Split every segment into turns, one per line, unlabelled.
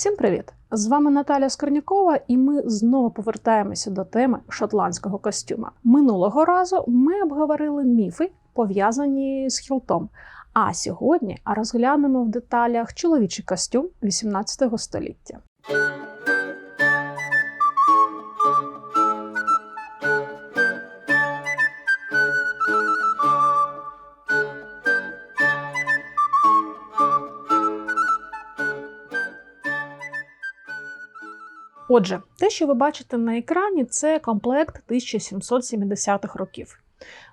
Всім привіт! З вами Наталя Скорнякова, і ми знову повертаємося до теми шотландського костюма. Минулого разу ми обговорили міфи, пов'язані з хілтом. А сьогодні розглянемо в деталях чоловічий костюм 18 століття. Отже, те, що ви бачите на екрані, це комплект 1770-х років.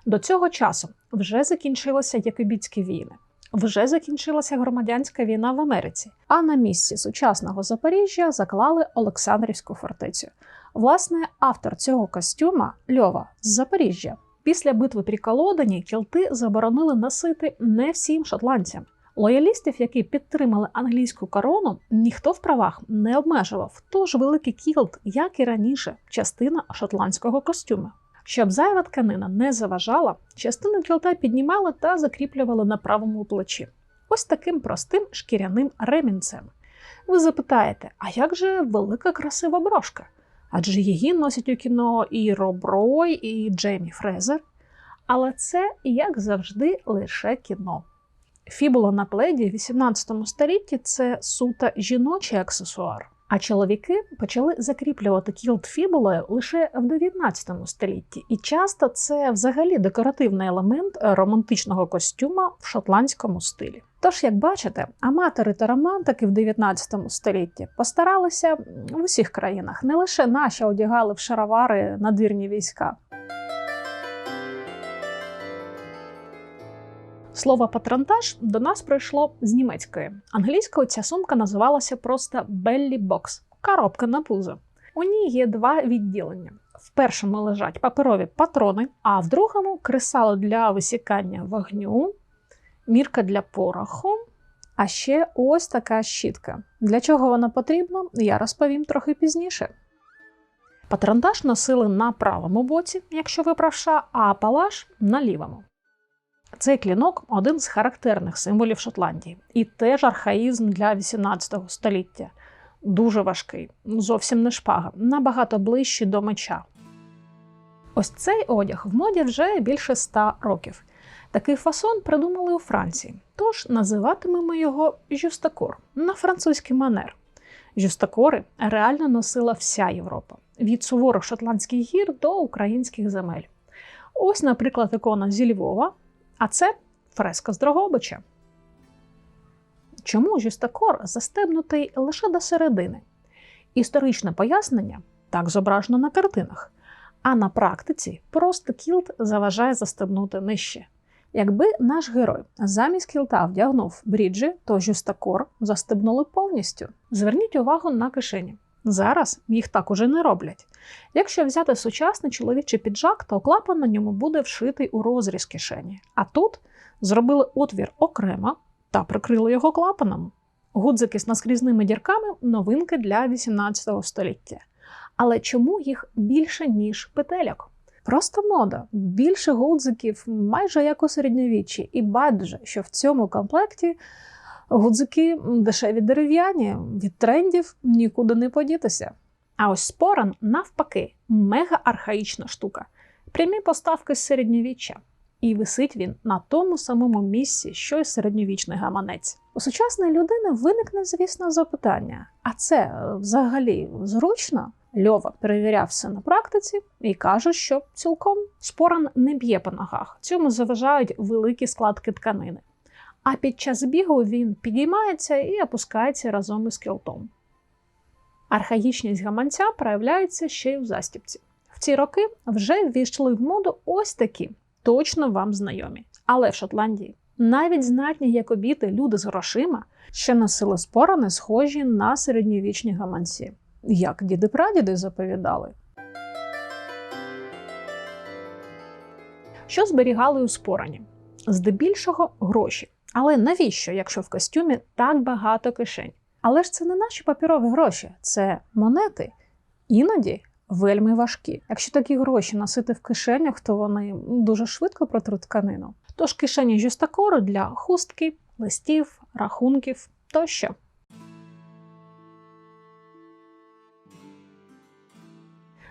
До цього часу вже закінчилися Якобітські війни, вже закінчилася громадянська війна в Америці, а на місці сучасного Запоріжжя заклали Олександрівську фортецю. Власне, автор цього костюма Льова з Запоріжжя. Після битви при Колодані кілти заборонили носити не всім шотландцям. Лоялістів, які підтримали англійську корону, ніхто в правах не обмежував. Тож великий кілт, як і раніше, частина шотландського костюма. Щоб зайва тканина не заважала, частину кілта піднімали та закріплювали на правому плечі. Ось таким простим шкіряним ремінцем. Ви запитаєте, а як же велика красива брошка? Адже її носять у кіно і Роб Рой, і Джеймі Фрезер. Але це, як завжди, лише кіно. Фібула на пледі в 18 столітті це суто жіночий аксесуар. А чоловіки почали закріплювати кілт фібулою лише в 19 столітті, і часто це взагалі декоративний елемент романтичного костюма в шотландському стилі. Тож, як бачите, аматори та романтики в 19 столітті постаралися в усіх країнах, не лише наші одягали в шаровари надвірні війська. Слово патронтаж до нас прийшло з німецької. Англійською ця сумка називалася просто Belly Box – коробка на пузо. У ній є два відділення. В першому лежать паперові патрони, а в другому кресало для висікання вогню, мірка для пороху, а ще ось така щітка. Для чого вона потрібна, я розповім трохи пізніше. Патронтаж носили на правому боці, якщо ви правша, а палаш на лівому. Цей клінок один з характерних символів Шотландії, і теж архаїзм для 18 століття. Дуже важкий, зовсім не шпага, набагато ближчий до меча. Ось цей одяг в моді вже більше ста років. Такий фасон придумали у Франції, тож називатимемо його жюстакор на французький манер. Жюстакори реально носила вся Європа від суворих шотландських гір до українських земель. Ось, наприклад, ікона зі Львова, а це фреска з Дрогобича. Чому жюстакор застебнутий лише до середини? Історичне пояснення так зображено на картинах, а на практиці просто кілт заважає застебнути нижче. Якби наш герой замість кілта вдягнув бріджі, то жюстакор застебнули повністю. Зверніть увагу на кишені. Зараз їх так уже не роблять. Якщо взяти сучасний чоловічий піджак, то клапан на ньому буде вшитий у розріз кишені. А тут зробили отвір окремо та прикрили його клапаном. Гудзики з наскрізними дірками новинки для 18 століття. Але чому їх більше, ніж петельок? Просто мода. Більше гудзиків, майже як у середньовіччі, і байдуже, що в цьому комплекті гудзики дешеві дерев'яні, від трендів нікуди не подітися. А ось споран, навпаки, мега архаїчна штука. Прямі поставки з середньовіччя. І висить він на тому самому місці, що й середньовічний гаманець. У сучасної людини виникне, звісно, запитання: а це взагалі зручно? Льова перевіряв все на практиці і каже, що цілком споран не б'є по ногах. Цьому заважають великі складки тканини. А під час бігу він підіймається і опускається разом із кілтом. Архаїчність гаманця проявляється ще й у застібці. В ці роки вже ввійшли в моду ось такі, точно вам знайомі. Але в Шотландії навіть знатні якобіти люди з грошима ще носили спорони, схожі на середньовічні гаманці, як діди-прадіди заповідали. Що зберігали у спорані? Здебільшого гроші. Але навіщо, якщо в костюмі так багато кишень? Але ж це не наші папірові гроші, це монети, іноді вельми важкі. Якщо такі гроші носити в кишенях, то вони дуже швидко протруть тканину. Тож кишені жюстакору для хустки, листів, рахунків тощо.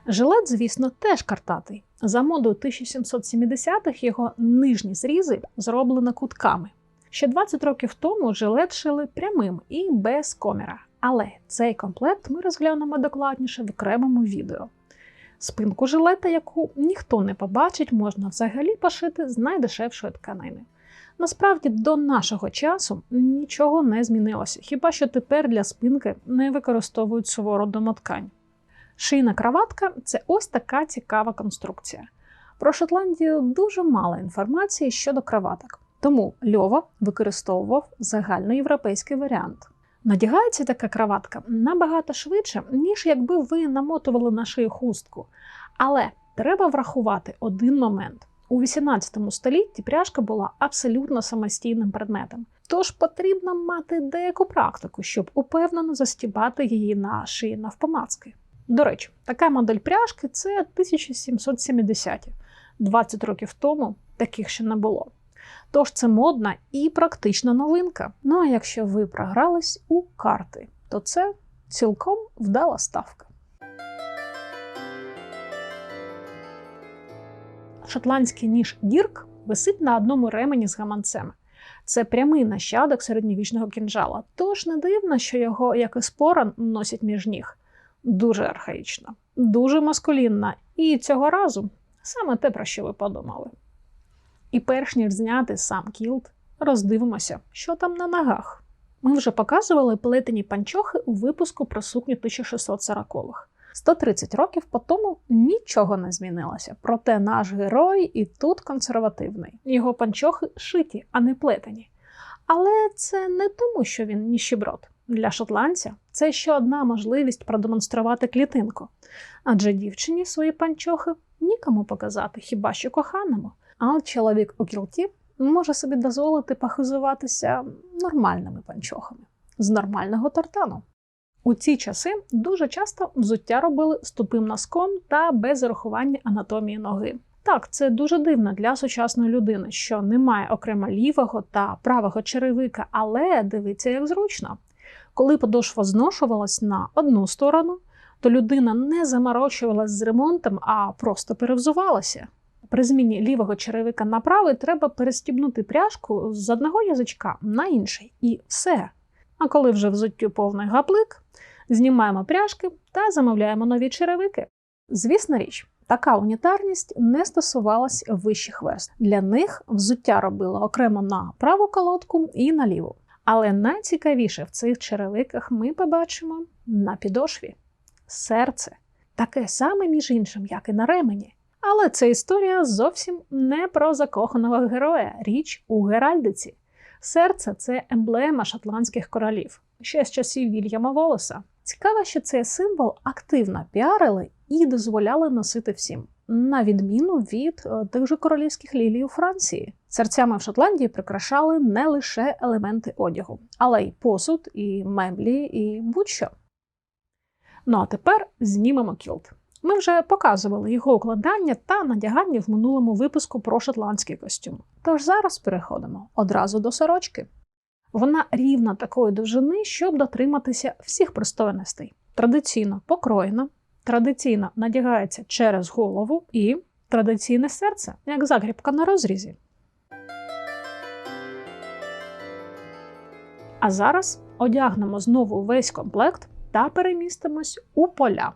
Жилет, звісно, теж картатий. За модою 1770-х його нижні зрізи зроблено кутками. Ще 20 років тому жилет шили прямим і без коміра. Але цей комплект ми розглянемо докладніше в окремому відео. Спинку жилета, яку ніхто не побачить, можна взагалі пошити з найдешевшої тканини. Насправді, до нашого часу нічого не змінилося, хіба що тепер для спинки не використовують сувору домоткань. Шийна краватка це ось така цікава конструкція. Про Шотландію дуже мало інформації щодо краваток, тому Льова використовував загальноєвропейський варіант. Надягається така краватка набагато швидше, ніж якби ви намотували на шию хустку. Але треба врахувати один момент. У 18 столітті пряжка була абсолютно самостійним предметом, тож потрібно мати деяку практику, щоб упевнено застібати її на шиї навпомацки. До речі, така модель пряжки це 1770-ті. 20 років тому таких ще не було. Тож це модна і практична новинка. Ну а якщо ви програлись у карти, то це цілком вдала ставка. Шотландський ніж Дірк висить на одному ремені з гаманцем. Це прямий нащадок середньовічного кінжала, тож не дивно, що його, як і спора, носять між ніг. Дуже архаїчна, дуже маскулінна, і цього разу саме те, про що ви подумали. І перш ніж зняти сам кілт, роздивимося, що там на ногах. Ми вже показували плетені панчохи у випуску про сукню 1640-х. 130 років по тому нічого не змінилося, проте наш герой і тут консервативний. Його панчохи шиті, а не плетені. Але це не тому, що він ніщеброд. Для шотландця це ще одна можливість продемонструвати клітинку. Адже дівчині свої панчохи нікому показати, хіба що коханому. А чоловік у кілті може собі дозволити похизуватися нормальними панчохами з нормального тартану. У ці часи дуже часто взуття робили з тупим носком та без урахування анатомії ноги. Так, це дуже дивно для сучасної людини, що немає окремо лівого та правого черевика, але дивиться як зручно. Коли подошва зношувалась на одну сторону, то людина не заморочувалась з ремонтом, а просто перевзувалася. При зміні лівого черевика на правий треба перестібнути пряжку з одного язичка на інший, і все. А коли вже взуттю повний гаплик, знімаємо пряжки та замовляємо нові черевики. Звісна річ, така унітарність не стосувалась вищих верст. Для них взуття робили окремо на праву колодку і на ліву. Але найцікавіше в цих черевиках ми побачимо на підошві серце. Таке саме, між іншим, як і на ремені. Але це історія зовсім не про закоханого героя, річ у Геральдиці. Серце це емблема шотландських королів ще з часів Вільяма Волоса. Цікаво, що цей символ активно піарили і дозволяли носити всім, на відміну від е, тих же королівських лілій у Франції. Серцями в Шотландії прикрашали не лише елементи одягу, але й посуд, і меблі, і будь-що. Ну а тепер знімемо кілт. Ми вже показували його укладання та надягання в минулому випуску про шотландський костюм. Тож зараз переходимо одразу до сорочки. Вона рівна такої довжини, щоб дотриматися всіх пристойностей. Традиційно покроєна, традиційно надягається через голову і традиційне серце, як загрібка на розрізі. А зараз одягнемо знову весь комплект та перемістимось у поля.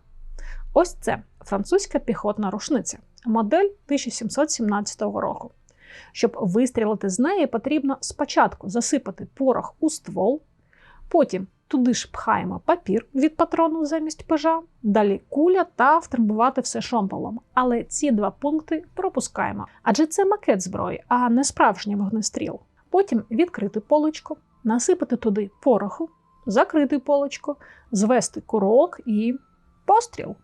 Ось це французька піхотна рушниця, модель 1717 року. Щоб вистрілити з неї, потрібно спочатку засипати порох у ствол, потім туди ж пхаємо папір від патрону замість пежа, далі куля та втрамбувати все шомполом. Але ці два пункти пропускаємо, адже це макет зброї, а не справжній вогнестріл. Потім відкрити поличко, насипати туди пороху, закрити поличко, звести курок і постріл.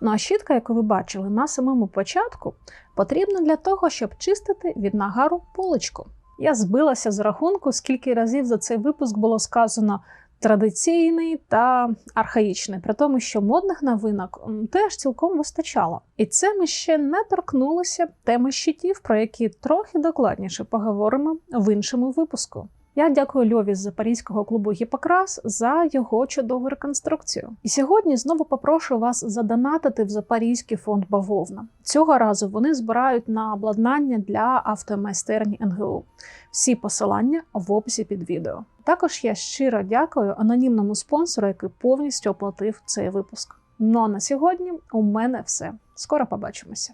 Ну а щітка, яку ви бачили на самому початку, потрібна для того, щоб чистити від нагару поличку. Я збилася з рахунку, скільки разів за цей випуск було сказано традиційний та архаїчний, при тому, що модних новинок теж цілком вистачало. І це ми ще не торкнулися теми щитів, про які трохи докладніше поговоримо в іншому випуску. Я дякую Льові з Запорізького клубу Гіпокрас за його чудову реконструкцію. І сьогодні знову попрошу вас задонатити в Запорізький фонд бавовна. Цього разу вони збирають на обладнання для автомайстерні НГУ. Всі посилання в описі під відео. Також я щиро дякую анонімному спонсору, який повністю оплатив цей випуск. Ну а на сьогодні у мене все. Скоро побачимося.